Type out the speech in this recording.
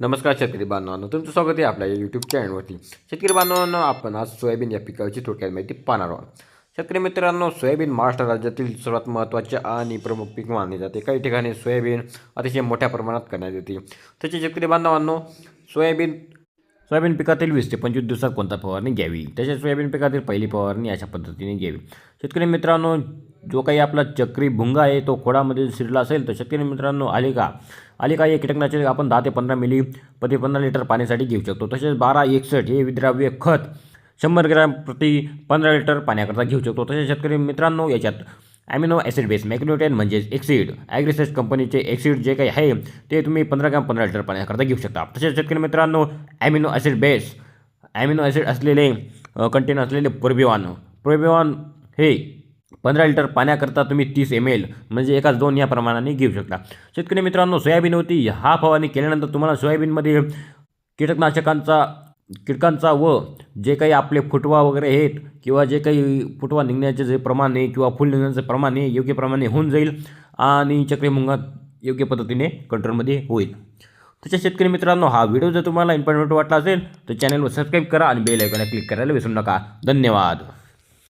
नमस्कार शेतकरी बांधवांनो तुमचं स्वागत आहे आपल्या यूट्यूब चॅनलवरती शेतकरी बांधवांनो आपण आज सोयाबीन या पिकाची थोडक्यात माहिती पाहणार आहोत. शेतकरी मित्रांनो सोयाबीन महाराष्ट्र राज्यातील सर्वात महत्त्वाचे आणि प्रमुख पीक मानले जाते. काही ठिकाणी सोयाबीन अतिशय मोठ्या प्रमाणात करण्यात येते. तसेच शेतकरी बांधवांनो सोयाबीन सोयाबीन पिकातील वीस ते पंचवीस दिवसात कोणता फवारणी घ्यावी? तसेच सोयाबीन पिकातील पहिली फवारणी अशा पद्धतीने घ्यावी. शेतकरी मित्रांनो जो काही आपला चक्री भुंगा आहे तो खोडामध्ये शिरला असेल तर शेतकरी मित्रांनो आले का? आलिका हे कीटकनाशक आपण दहा ते पंधरा मिली प्रति पंधरा लिटर पाण्यासाठी घेऊ शकतो. तसेच बारा एकसष्ट हे विद्राव्य खत शंभर ग्रॅम प्रति पंधरा लिटर पाण्याकरता घेऊ शकतो. तसेच शेतकरी मित्रांनो याच्यात ॲमिनो ॲसिड बेस मॅक्रोटेन म्हणजेच एक्सिड ॲग्रिसेस कंपनीचे एक्सिड जे काही आहे ते तुम्ही पंधरा ग्रॅम पंधरा लिटर पाण्याकरता घेऊ शकता. तसेच शेतकरी मित्रांनो amino acid base amino acid असलेले कंटेन असलेले प्रोबिवान प्रोबिवान हे पंधरा लिटर पाण्याकरता तुम्ही तीस एम एल म्हणजे एकाच दोन या प्रमाणाने घेऊ शकता. शेतकरी मित्रांनो सोयाबीन होती हा फवारणी केल्यानंतर तुम्हाला सोयाबीनमध्ये कीटकनाशकांचा कीटकांचा व जे काही आपले फुटवा वगैरे आहेत किंवा जे काही फुटवा निघण्याचे जे प्रमाण आहे किंवा फुल निघण्याचे प्रमाण आहे योग्य प्रमाणे होऊन जाईल आणि चक्रीमुंगात योग्य पद्धतीने कंट्रोलमध्ये होईल. त्याच्या शेतकरी मित्रांनो हा व्हिडिओ जर तुम्हाला इम्पॉर्टंट वाटला असेल तर चॅनलवर सबस्क्राईब करा आणि बेल आयकॉनला क्लिक करायला विसरू नका. धन्यवाद.